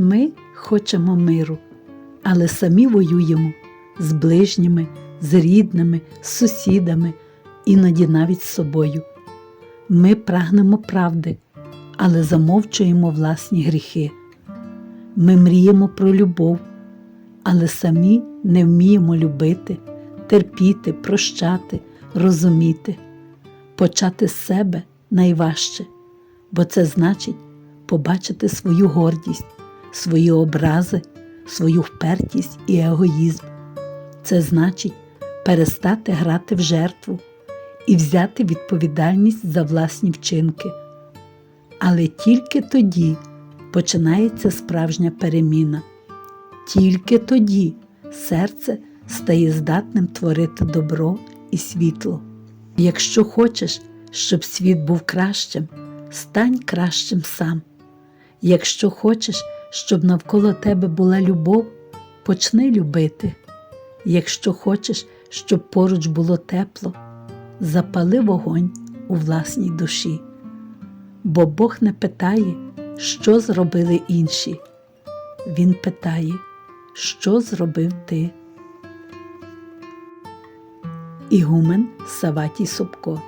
Ми хочемо миру, але самі воюємо з ближніми, з рідними, з сусідами, іноді навіть з собою. Ми прагнемо правди, але замовчуємо власні гріхи. Ми мріємо про любов, але самі не вміємо любити, терпіти, прощати, розуміти. Почати з себе найважче, бо це значить побачити свою гордість, свої образи, свою впертість і егоїзм. Це значить перестати грати в жертву і взяти відповідальність за власні вчинки. Але тільки тоді починається справжня переміна. Тільки тоді серце стає здатним творити добро і світло. Якщо хочеш, щоб світ був кращим, стань кращим сам. Якщо хочеш, щоб навколо тебе була любов, почни любити. Якщо хочеш, щоб поруч було тепло, запали вогонь у власній душі. Бо Бог не питає, що зробили інші. Він питає, що зробив ти. Ігумен Саватій Собко